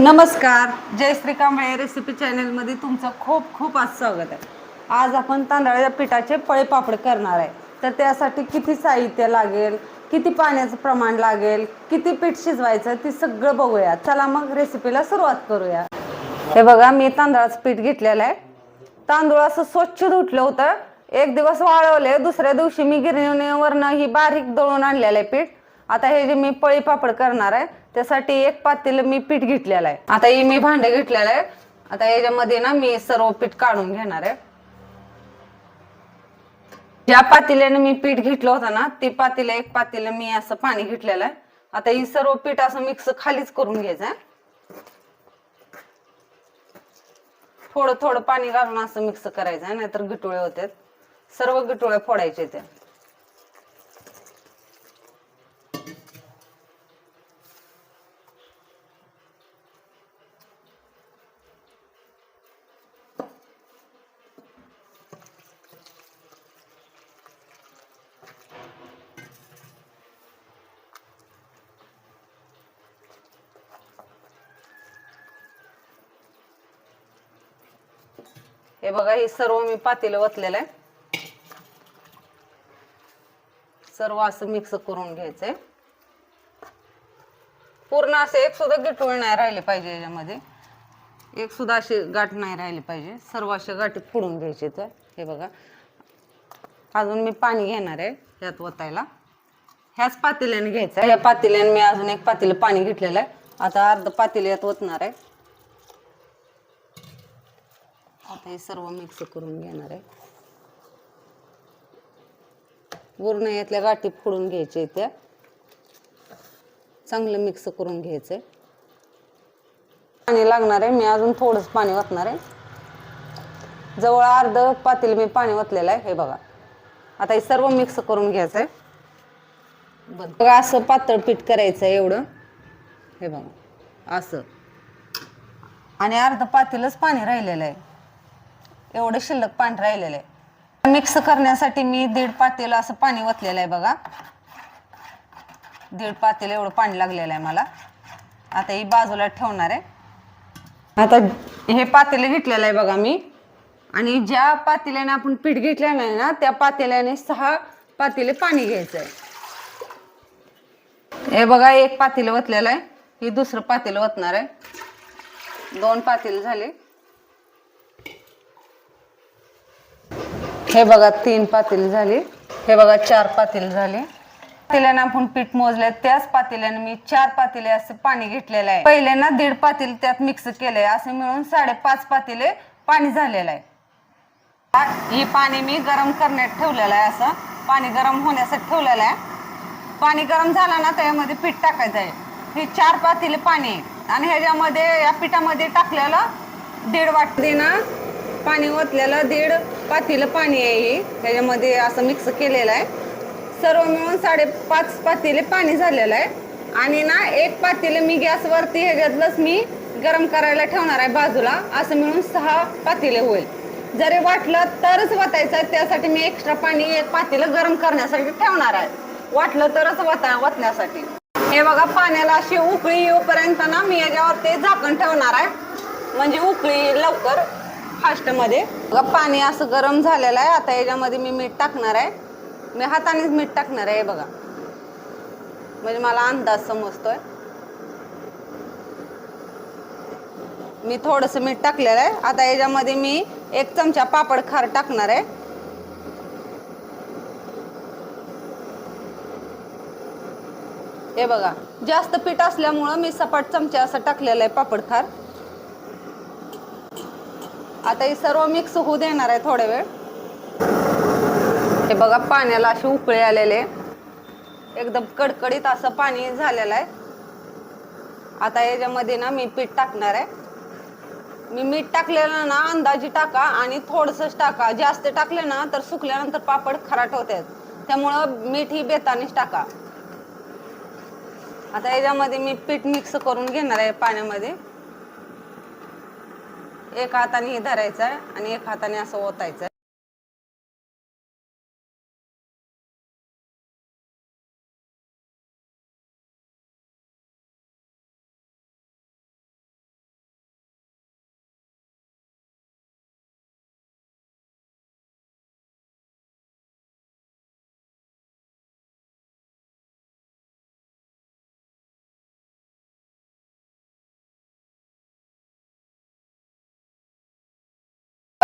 नमस्कार. जयश्री कांबळे रेसिपी चॅनलमध्ये तुमचं खूप खूप आज स्वागत आहे. आज आपण तांदळाच्या पिठाचे पळे पापड करणार आहे. तर त्यासाठी किती साहित्य लागेल किती पाण्याचं प्रमाण लागेल किती पीठ शिजवायचं ते सगळं बघूया. चला मग रेसिपीला सुरुवात करूया. हे बघा मी तांदळाचं पीठ घेतलेलं आहे. तांदूळ असं स्वच्छ धुतलं होतं. एक दिवस वाळवले दुसऱ्या दिवशी मी गिरणीवरनं ही बारीक दळून आणलेलं आहे पीठ. आता हे जे मी पळी पापड करणार आहे त्यासाठी एक पातेलं मी पीठ घेतलेलं आहे. आता हे मी भांडे घेतलेलं आहे. आता याच्यामध्ये ना मी सर्व पीठ काढून घेणार आहे. ज्या पातेल्याने मी पीठ घेतलं होतं ना ते पातेलं एक पातेलं मी असं पाणी घेतलेलं आहे. आता ही सर्व पीठ असं मिक्स खालीच करून घ्यायचं आहे. थोडं थोडं पाणी घालून असं मिक्स करायचं आहे नाहीतर गिटोळे होते सर्व गिटोळे फोडायचे ते. हे बघा हे सर्व मी पातेलं वतलेलं आहे. सर्व असं मिक्स करून घ्यायचंय. पूर्ण असे एक सुद्धा गिटूळ नाही राहिले पाहिजे याच्यामध्ये. एक सुद्धा अशी गाठ नाही राहिली पाहिजे. सर्व अशा गाठी फोडून घ्यायचे तर हे बघा. अजून मी पाणी घेणार आहे ह्यात ओतायला ह्याच पातेल्याने घ्यायचं आहे. ह्या पातेल्याने मी अजून एक पातेलं पाणी घेतलेलं आहे. आता अर्ध पातेलं यात ओतणार आहे. आता हे सर्व मिक्स करून घेणार आहे. पूर्ण यातल्या गाठी फोडून घ्यायच्या त्या. चांगलं मिक्स करून घ्यायचंय. पाणी लागणार आहे. मी अजून थोडंच पाणी ओतणार आहे. जवळ अर्ध पातेल मी पाणी ओतलेलं आहे. हे बघा. आता हे सर्व मिक्स करून घ्यायचं आहे बघा असं पातळ पीठ करायचं आहे एवढं. हे बघा. असं. आणि अर्ध पातेलच पाणी राहिलेलं आहे. एवढं शिल्लक पाणी राहिलेलं आहे. मिक्स करण्यासाठी मी दीड पातेल असं पाणी ओतलेलं आहे बघा. दीड पातेल एवढं पाणी लागलेलं आहे मला. आता ही बाजूला ठेवणार आहे. आता हे पातेलं घेतलेलं आहे बघा मी. आणि ज्या पातेल्याने आपण पीठ घेतलेलं आहे ना त्या पातेल्याने सहा पातेले पाणी घ्यायचं आहे. हे बघा एक पातेलं ओतलेलं आहे. ही दुसरं पातेलं ओतणार आहे. दोन पातेलं झाले. हे बघा तीन पातेली झाली. हे बघा चार पातेली झाली. पातेल्याने आपण पीठ मोजले त्याच पातेल्याने मी चार पातेले असे पाणी घेतलेलं आहे. पहिले ना दीड पातेले त्यात मिक्स केलंय असे मिळून साडेपाच पातेले पाणी झालेलं आहे. हे पाणी मी गरम करण्यात ठेवलेलं आहे असं. पाणी गरम होण्यासाठी ठेवलेलं आहे. पाणी गरम झालं ना त्यामध्ये पीठ टाकायचं आहे. हे चार पातेले पाणी आणि ह्याच्यामध्ये या पिठामध्ये टाकलेलं दीड वाटते ना पाणी ओतलेलं दीड पातीलं पाणी आहे हे. त्याच्यामध्ये असं मिक्स केलेलं आहे. सर्व मिळून साडेपाच पातीले पाणी झालेलं आहे. आणि ना एक पातीले मी गॅसवरती ह्याच्यातलंच मी गरम करायला ठेवणार आहे बाजूला. असं मिळून सहा पातीले होईल. जरी वाटलं तरच वतायचं आहे त्यासाठी मी एक्स्ट्रा पाणी एक पातेलं गरम करण्यासाठी ठेवणार आहे. वाटलं तरच वता वतण्यासाठी. हे बघा पाण्याला अशी उकळी येऊपर्यंत ना मी याच्यावरती झाकण ठेवणार आहे. म्हणजे उकळी लवकर फास्टमध्ये बघा पाणी असं गरम झालेलं आहे. आता याच्यामध्ये मी मीठ टाकणार आहे. मी हातानेच मीठ टाकणार आहे बघा. म्हणजे मला अंदाज समजतोय. मी थोडस मीठ टाकलेलं आहे. आता याच्यामध्ये मी एक चमचा पापड खार टाकणार आहे. हे बघा जास्त पीठ असल्यामुळं मी सपाट चमचा असं टाकलेलं आहे पापड खार. आता हे सर्व मिक्स होऊ देणार आहे थोडे वेळ. हे बघा पाण्याला असे उकळे आलेले. एकदम कडकडीत असं पाणी झालेलं आहे. आता याच्यामध्ये ना मी पीठ टाकणार आहे. मी मीठ टाकलेलं ना अंदाजी टाका आणि थोडंसंच टाका. जास्त टाकले ना तर सुकल्यानंतर पापड खराट होतात. त्यामुळं मीठ ही बेतानेच टाका. आता याच्यामध्ये मी पीठ मिक्स करून घेणार आहे पाण्यामध्ये. एक हाताने हे धरायचं आहे आणि एक हाताने असं ओतायचं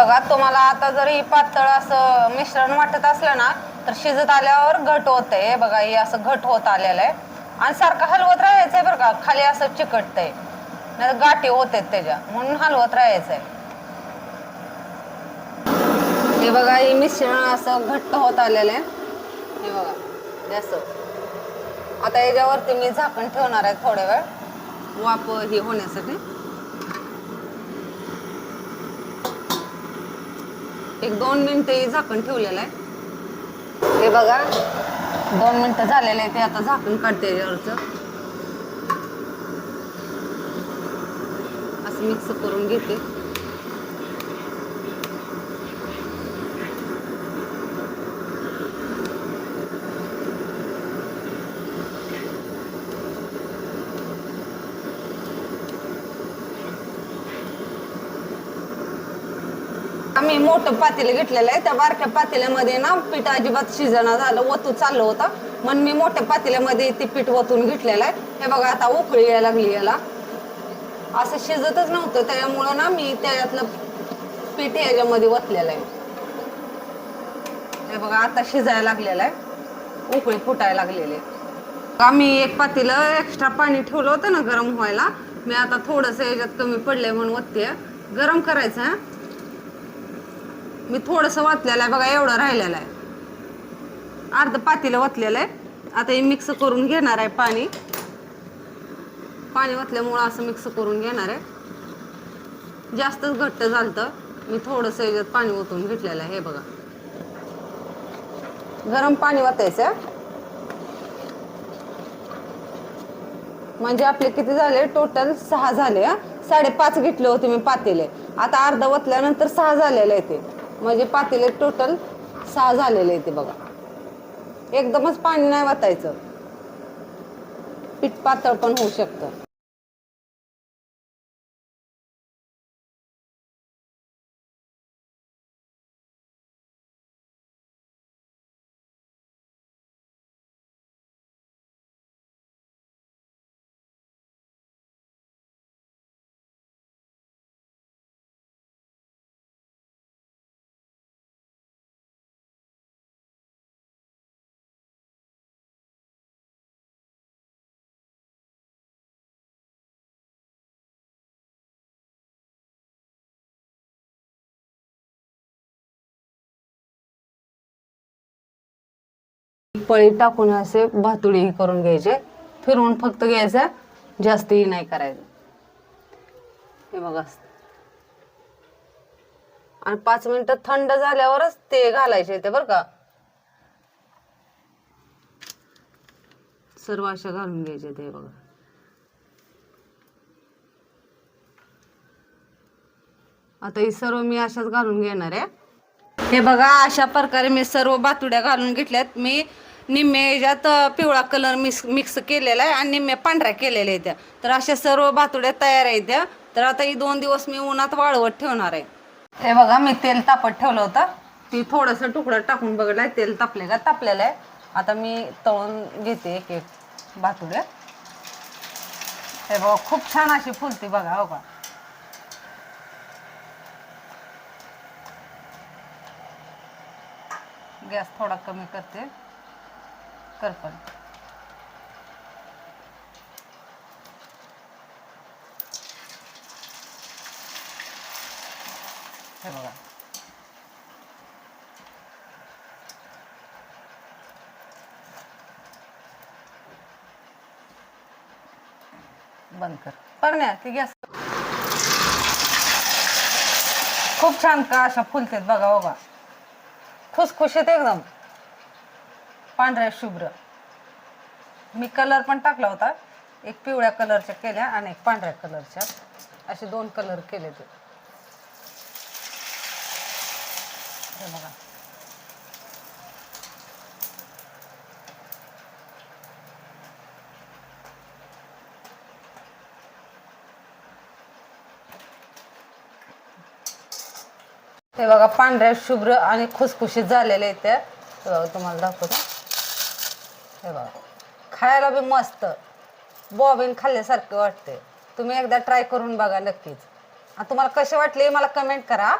बघा तुम्हाला आता जर ही पातळ असं मिश्रण वाटत असलं ना तर शिजत आल्यावर घट होत. आहे बघा हे असं घट होत आलेलं आहे. आणि सारखं हलवत राहायचंय बरं का. खाली असं चिकटतंय. नाही गाठी होत आहेत त्याच्या. म्हणून हलवत राहायचंय. हे बघा हे मिश्रण असं घट्ट होत आलेलं आहे. हे बघा असं. आता याच्यावरती मी झाकण ठेवणार आहे थोडे वेळ. वाप ही होण्यासाठी. एक दोन मिनिटं झाकण ठेवलेलं आहे. हे बघा दोन मिनिटं झालेले आहे ते आता झाकण काढते यावरचं. असं मिक्स करून घेते. मी मोठं पातेलं घेतलेलं आहे. त्या बारक्या पातेल्यामध्ये ना पीठ अजिबात शिजणं झालं ओतू चाललं होतं. म्हणून मी मोठ्या पातेल्यामध्ये ते पीठ ओतून घेतलेलं आहे. हे बघा आता उकळी यायला लागली याला. असं शिजतच नव्हतं त्यामुळं ना मी त्याच्यातलं पीठ याच्यामध्ये ओतलेलं आहे. हे बघा आता शिजायला लागलेलं आहे. उकळी फुटायला लागलेली आहे. आम्ही एक पातेलं एक्स्ट्रा पाणी ठेवलं होतं ना गरम व्हायला. मी आता थोडंसं याच्यात कमी पडलंय म्हणून ओतते गरम करायचं मी थोडंसं वाचलेलं आहे. बघा एवढं राहिलेलं आहे. अर्ध पातेलं वाचलेलं आहे. आता हे मिक्स करून घेणार आहे पाणी. पाणी वाचल्यामुळं असं मिक्स करून घेणार आहे. जास्तच घट्ट झालतं. मी थोडंसं याच्यात पाणी ओतून घेतलेलं आहे. हे बघा. गरम पाणी वाचायचं आहे. म्हणजे आपले किती झाले? टोटल सहा झाले साडेपाच घेतले होते मी पातेले. आता अर्धा वतल्यानंतर सहा झालेले आहे ते. म्हणजे पातेले टोटल सहा झालेले आहे ते बघा. एकदमच पाणी नाही वाचायचं पीठ पातळ पण होऊ शकतं. पळी टाकून असे भातुडी करून घ्यायचे. फिरवून फक्त घ्यायचं. जास्तही नाही करायचं. हे बघा. आणि पाच मिनिटं थंड झाल्यावरच ते घालायचे ते बरं का. सर्व अशा घालून घ्यायचे ते बघा. आता ही सर्व मी अशाच घालून घेणार आहे. हे बघा अशा प्रकारे मी सर्व बातुड्या घालून घेतल्यात. मी निम्मे याच्यात पिवळा कलर मिक्स मिक्स केलेला आहे आणि निम्मे पांढऱ्या केलेल्या आहेत त्या. तर अशा सर्व बातुड्या तयार आहेत त्या. तर आता ही दोन दिवस मी उन्हात वाळवत ठेवणार आहे. हे बघा मी तेल तापत ठेवलं होतं. ती थोडंसं तुकडं टाकून बघितलं आहे तेल तापले का? तापलेलं आहे. आता मी तळून घेते एक एक बातुड्या. हे बघा खूप छान अशी फुलती बघा हो का? गॅस थोडा कमी करते हे। बघा बंद कर। ती गॅस खूप छान का अशा फुलतेत बघा बघा। खुसखुशीत एकदम. पांढऱ्या शुभ्र. मी कलर पण टाकला होता. एक पिवळ्या कलरच्या केल्या आणि एक पांढऱ्या कलरच्या असे दोन कलर केले ते. बघा. हे बघा पांढऱ्या शुभ्र आणि खुसखुशीत झालेले आहेत त्या हे बघा तुम्हाला दाखवतो. हे बघा. खायला बी मस्त. बॉबिन खाल्ल्यासारखे वाटते तुम्ही एकदा ट्राय करून बघा नक्कीच. आणि तुम्हाला कसे वाटले मला कमेंट करा.